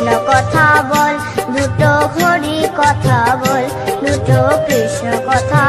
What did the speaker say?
কৃষ্ণ কথা বল দুটো ঘড়ি কথা বল দুটো কৃষ্ণ কথা